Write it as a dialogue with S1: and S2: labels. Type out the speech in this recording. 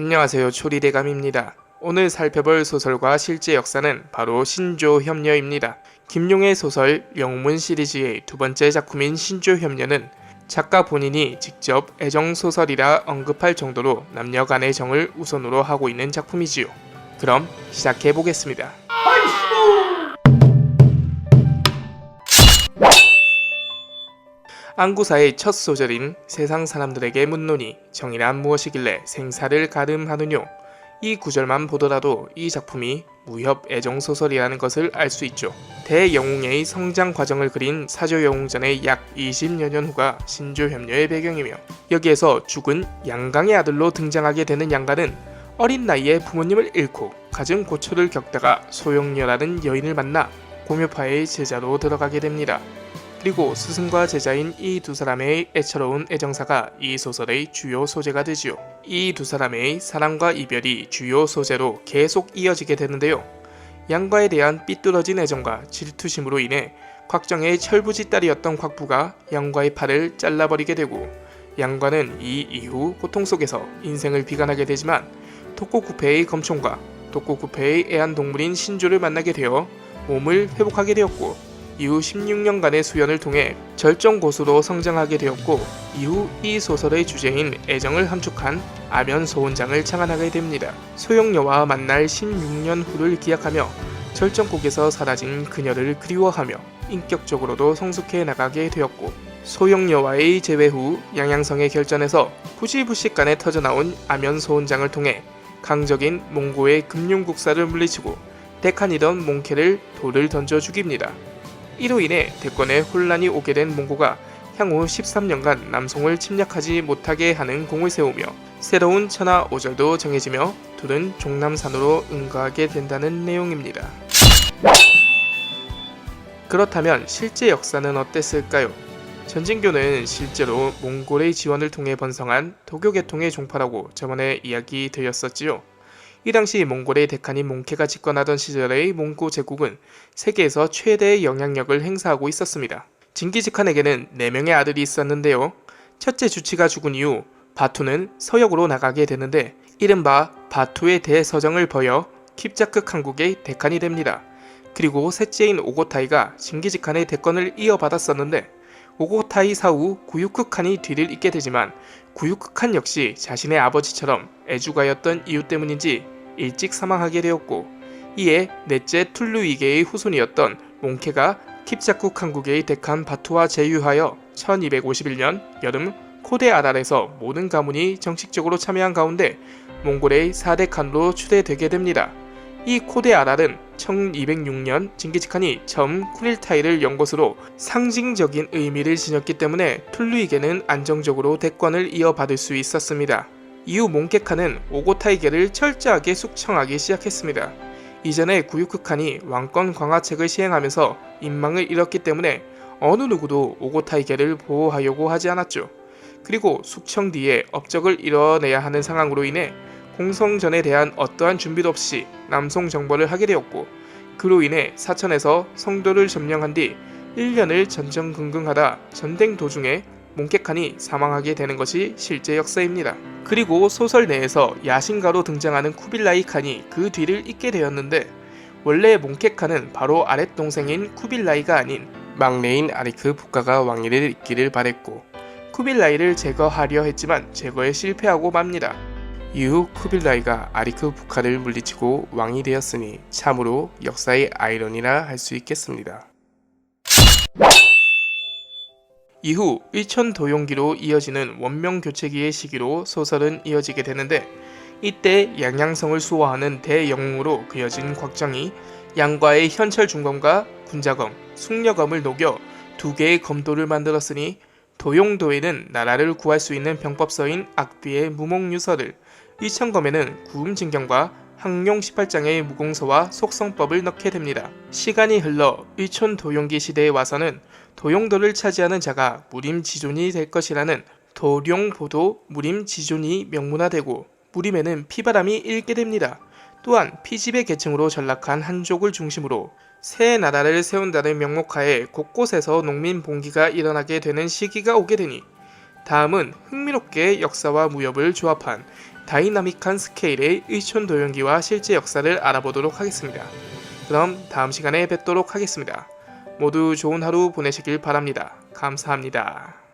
S1: 안녕하세요. 초리대감입니다. 오늘 살펴볼 소설과 실제 역사는 바로 신조협녀입니다. 김용의 소설 영문 시리즈의 두 번째 작품인 신조협녀는 작가 본인이 직접 애정소설이라 언급할 정도로 남녀 간의 정을 우선으로 하고 있는 작품이지요. 그럼 시작해 보겠습니다. 안구사의 첫 소절인 세상 사람들에게 묻노니 정의란 무엇이길래 생사를 가름하느뇨 이 구절만 보더라도 이 작품이 무협 애정 소설이라는 것을 알 수 있죠. 대영웅의 성장 과정을 그린 사조영웅전의 약 20여 년 후가 신조협녀의 배경이며 여기에서 죽은 양강의 아들로 등장하게 되는 양가는 어린 나이에 부모님을 잃고 가진 고초를 겪다가 소영녀라는 여인을 만나 공묘파의 제자로 들어가게 됩니다. 그리고 스승과 제자인 이 두 사람의 애처로운 애정사가 이 소설의 주요 소재가 되지요. 이 두 사람의 사랑과 이별이 주요 소재로 계속 이어지게 되는데요. 양과에 대한 삐뚤어진 애정과 질투심으로 인해 곽정의 철부지 딸이었던 곽부가 양과의 팔을 잘라버리게 되고 양과는 이 이후 고통 속에서 인생을 비관하게 되지만 독고구패의 검총과 독고구패의 애완동물인 신조를 만나게 되어 몸을 회복하게 되었고 이후 16년간의 수련을 통해 절정 고수로 성장하게 되었고 이후 이 소설의 주제인 애정을 함축한 아면 소원장을 창안하게 됩니다. 소영녀와 만날 16년 후를 기약하며 절정곡에서 사라진 그녀를 그리워하며 인격적으로도 성숙해 나가게 되었고 소영녀와의 재회 후 양양성의 결전에서 부시부식 간에 터져나온 아면 소원장을 통해 강적인 몽고의 금융국사를 물리치고 대칸이던 몽케를 돌을 던져 죽입니다. 이로 인해 대권에 혼란이 오게 된 몽고가 향후 13년간 남송을 침략하지 못하게 하는 공을 세우며 새로운 천하 오절도 정해지며 둘은 종남산으로 응가하게 된다는 내용입니다. 그렇다면 실제 역사는 어땠을까요? 전진교는 실제로 몽골의 지원을 통해 번성한 도교 계통의 종파라고 저번에 이야기 드렸었지요. 이 당시 몽골의 대칸인 몽케가 집권하던 시절의 몽고 제국은 세계에서 최대의 영향력을 행사하고 있었습니다. 징기즈칸에게는 4명의 아들이 있었는데요. 첫째 주치가 죽은 이후 바투는 서역으로 나가게 되는데 이른바 바투의 대서정을 버여 킵자크 한국의 대칸이 됩니다. 그리고 셋째인 오고타이가 징기즈칸의 대권을 이어받았었는데 오고타이 사후 구유크 칸이 뒤를 잇게 되지만 구유크 칸 역시 자신의 아버지처럼 애주가였던 이유 때문인지 일찍 사망하게 되었고 이에 넷째 툴루이게의 후손이었던 몽케가 킵자쿠 한국의 대칸 바투와 제휴하여 1251년 여름 코데 아랄에서 모든 가문이 정식적으로 참여한 가운데 몽골의 4대 칸으로 추대되게 됩니다. 이 코데 아랄은 1206년 징기즈칸이 처음 쿠릴타이를 연 것으로 상징적인 의미를 지녔기 때문에 툴루이게는 안정적으로 대권을 이어받을 수 있었습니다. 이후 몽케칸은 오고타이게를 철저하게 숙청하기 시작했습니다. 이전에 구유크칸이 왕권 강화책을 시행하면서 인망을 잃었기 때문에 어느 누구도 오고타이게를 보호하려고 하지 않았죠. 그리고 숙청 뒤에 업적을 이뤄내야 하는 상황으로 인해 공성전에 대한 어떠한 준비도 없이 남송 정벌을 하게 되었고 그로 인해 사천에서 성도를 점령한 뒤 1년을 전전긍긍하다 전쟁 도중에 몽케칸이 사망하게 되는 것이 실제 역사입니다. 그리고 소설 내에서 야신가로 등장하는 쿠빌라이 칸이 그 뒤를 잇게 되었는데 원래 몽케칸은 바로 아랫동생인 쿠빌라이가 아닌 막내인 아리크 부카가 왕위를 잇기를 바랬고 쿠빌라이를 제거하려 했지만 제거에 실패하고 맙니다. 이후 쿠빌라이가 아리크 부카를 물리치고 왕이 되었으니 참으로 역사의 아이러니라 할 수 있겠습니다. 이후 일천 도용기로 이어지는 원명 교체기의 시기로 소설은 이어지게 되는데 이때 양양성을 수호하는 대영웅으로 그려진 곽정이 양과의 현철 중검과 군자검, 숙녀검을 녹여 두 개의 검도를 만들었으니 도용도에는 나라를 구할 수 있는 병법서인 악비의 무목유서를 이천검에는 구음진경과 항용 18장의 무공서와 속성법을 넣게 됩니다. 시간이 흘러 일촌 도용기 시대에 와서는 도용도를 차지하는 자가 무림지존이 될 것이라는 도룡보도 무림지존이 명문화되고 무림에는 피바람이 일게 됩니다. 또한 피집의 계층으로 전락한 한족을 중심으로 새 나라를 세운다는 명목하에 곳곳에서 농민 봉기가 일어나게 되는 시기가 오게 되니 다음은 흥미롭게 역사와 무협을 조합한 다이나믹한 스케일의 의촌 도연기와 실제 역사를 알아보도록 하겠습니다. 그럼 다음 시간에 뵙도록 하겠습니다. 모두 좋은 하루 보내시길 바랍니다. 감사합니다.